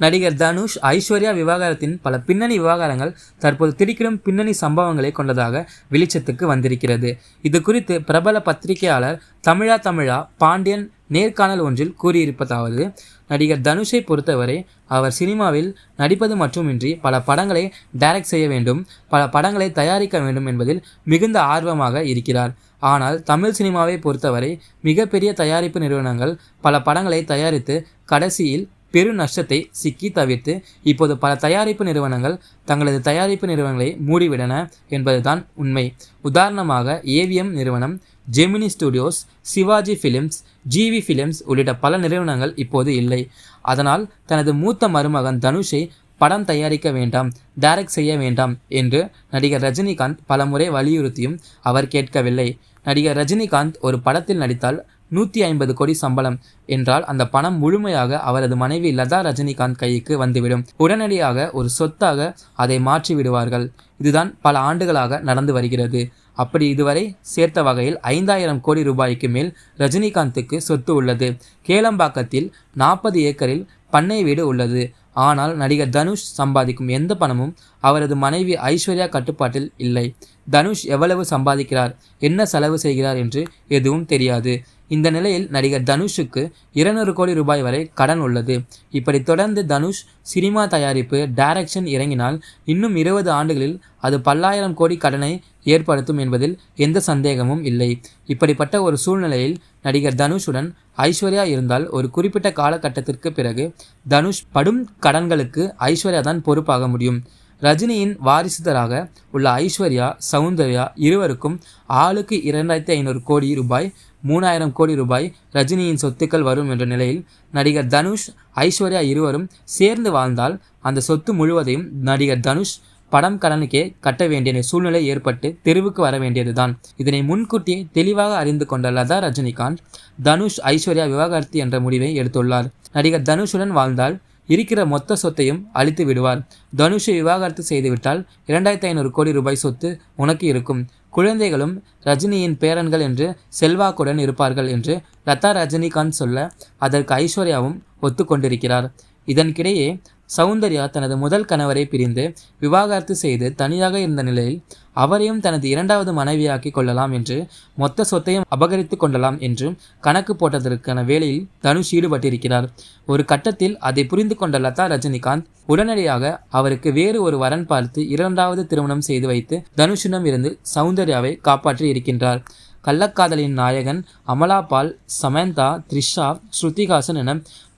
நடிகர் தனுஷ் ஐஸ்வர்யா விவகாரத்தின் பல பின்னணி விவகாரங்கள் தற்போது திடுக்கிடும் பின்னணி சம்பவங்களை கொண்டதாக வெளிச்சத்துக்கு வந்திருக்கிறது. இது குறித்து பிரபல பத்திரிகையாளர் தமிழா தமிழா பாண்டியன் நேர்காணல் ஒன்றில் கூறியிருப்பதாவது நடிகர் தனுஷை பொறுத்தவரை அவர் சினிமாவில் நடிப்பது மட்டுமின்றி பல படங்களை டைரக்ட் செய்ய வேண்டும் பல படங்களை தயாரிக்க வேண்டும் என்பதில் மிகுந்த ஆர்வமாக இருக்கிறார். ஆனால் தமிழ் சினிமாவை பொறுத்தவரை மிகப்பெரிய தயாரிப்பு நிறுவனங்கள் பல படங்களை தயாரித்து கடைசியில் பெரு நஷ்டத்தை சிக்கி தவிர்த்து இப்போது பல தயாரிப்பு நிறுவனங்கள் தங்களது தயாரிப்பு நிறுவனங்களை மூடிவிடன என்பதுதான் உண்மை. உதாரணமாக ஏவிஎம் நிறுவனம் Gemini studios Sivaji films GV films உள்ளிட்ட பல நிறுவனங்கள் இப்போது இல்லை. அதனால் தனது மூத்த மருமகன் தனுஷை படம் தயாரிக்க வேண்டாம் டைரக்ட் செய்ய வேண்டாம் என்று நடிகர் ரஜினிகாந்த் பலமுறை வலியுறுத்தியும் அவர் கேட்கவில்லை. நடிகர் ரஜினிகாந்த் ஒரு படத்தில் நடித்தால் நூற்றி ஐம்பது கோடி சம்பளம் என்றால் அந்த பணம் முழுமையாக அவரது மனைவி லதா ரஜினிகாந்த் கைக்கு வந்துவிடும். உடனடியாக ஒரு சொத்தாக அதை மாற்றி விடுவார்கள். இதுதான் பல ஆண்டுகளாக நடந்து வருகிறது. அப்படி இதுவரை சேர்த்த வகையில் ஐந்தாயிரம் கோடி ரூபாய்க்கு மேல் ரஜினிகாந்துக்கு சொத்து உள்ளது. கேளம்பாக்கத்தில் நாற்பது ஏக்கரில் பண்ணை வீடு உள்ளது. ஆனால் நடிகர் தனுஷ் சம்பாதிக்கும் எந்த பணமும் அவரது மனைவி ஐஸ்வர்யா கட்டுப்பாட்டில் இல்லை. தனுஷ் எவ்வளவு சம்பாதிக்கிறார்? என்ன செலவு செய்கிறார் என்று எதுவும் தெரியாது. இந்த நிலையில் நடிகர் தனுஷுக்கு இருநூறு கோடி ரூபாய் வரை கடன் உள்ளது. இப்படி தொடர்ந்து தனுஷ் சினிமா தயாரிப்பு டைரக்ஷன் இறங்கினால் இன்னும் இருபது ஆண்டுகளில் அது பல்லாயிரம் கோடி கடனை ஏற்படுத்தும் என்பதில் எந்த சந்தேகமும் இல்லை. இப்படிப்பட்ட ஒரு சூழ்நிலையில் நடிகர் தனுஷுடன் ஐஸ்வர்யா இருந்தால் ஒரு குறிப்பிட்ட காலகட்டத்திற்கு பிறகு தனுஷ் படும் கடன்களுக்கு ஐஸ்வர்யா தான் பொறுப்பாக முடியும். ரஜினியின் வாரிசுதராக உள்ள ஐஸ்வர்யா சௌந்தர்யா இருவருக்கும் ஆளுக்கு இரண்டாயிரத்தி ஐநூறு கோடி ரூபாய் மூணாயிரம் கோடி ரூபாய் ரஜினியின் சொத்துக்கள் வரும் என்ற நிலையில் நடிகர் தனுஷ் ஐஸ்வர்யா இருவரும் சேர்ந்து வாழ்ந்தால் அந்த சொத்து முழுவதையும் நடிகர் தனுஷ் படம் கடனுக்கே கட்ட வேண்டிய சூழ்நிலை ஏற்பட்டு தெருவுக்கு வர வேண்டியதுதான். இதனை முன்கூட்டியே தெளிவாக அறிந்து கொண்ட லதா ரஜினிகாந்த் தனுஷ் ஐஸ்வர்யா விவாகரத்து என்ற முடிவை எடுத்துள்ளார். நடிகர் தனுஷுடன் வாழ்ந்தால் இருக்கிற மொத்த சொத்தையும் அழித்து விடுவார். தனுஷை விவாகரத்து செய்துவிட்டால் இரண்டாயிரத்தி ஐநூறு கோடி ரூபாய் சொத்து உனக்கு இருக்கும். குழந்தைகளும் ரஜினியின் பேரன்கள் என்று செல்வாக்குடன் இருப்பார்கள் என்று லதா ரஜினிகாந்த் சொல்ல அதற்கு ஐஸ்வர்யாவும் ஒத்துக்கொண்டிருக்கிறார். இதற்கிடையே சௌந்தர்யா தனது முதல் கணவரை பிரிந்து விவாகரத்து செய்து தனியாக இருந்த நிலையில் அவரையும் தனது இரண்டாவது மனைவியாக்கி கொள்ளலாம் என்று மொத்த சொத்தையும் அபகரித்து கொள்ளலாம் என்று கணக்கு போட்டதற்கான வேலையில் தனுஷ் ஈடுபட்டிருக்கிறார். ஒரு கட்டத்தில் அதை புரிந்து கொண்ட லதா ரஜினிகாந்த் உடனடியாக அவருக்கு வேறு ஒரு வரன் பார்த்து இரண்டாவது திருமணம் செய்து வைத்து தனுஷிடம் இருந்து சௌந்தர்யாவை காப்பாற்றி இருக்கின்றார். கள்ளக்காதலின் நாயகன் அமலா பால் சமந்தா த்ரிஷா ஸ்ருதிகாசன் என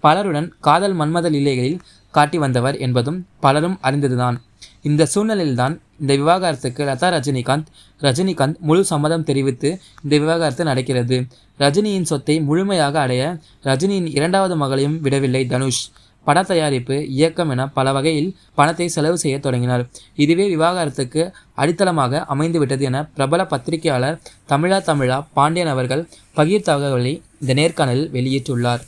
பலருடன் காதல் மன்மத லீலைகளில் காட்டி வந்தவர் என்பதும் பலரும் அறிந்ததுதான். இந்த சூழ்நிலையில்தான் இந்த விவாகரத்துக்கு லதா ரஜினிகாந்த் ரஜினிகாந்த் முழு சம்மதம் தெரிவித்து இந்த விவாகரத்து நடக்கிறது. ரஜினியின் சொத்தை முழுமையாக அடைய ரஜினியின் இரண்டாவது மகளையும் விடவில்லை தனுஷ். பட தயாரிப்பு இயக்கம் என பல வகையில் பணத்தை செலவு செய்ய தொடங்கினார். இதுவே விவாகரத்துக்கு அடித்தளமாக அமைந்துவிட்டது என பிரபல பத்திரிகையாளர் தமிழா தமிழா பாண்டியன் அவர்கள் பகிர் தகவலை இந்த நேர்காணலில் வெளியிட்டுள்ளார்.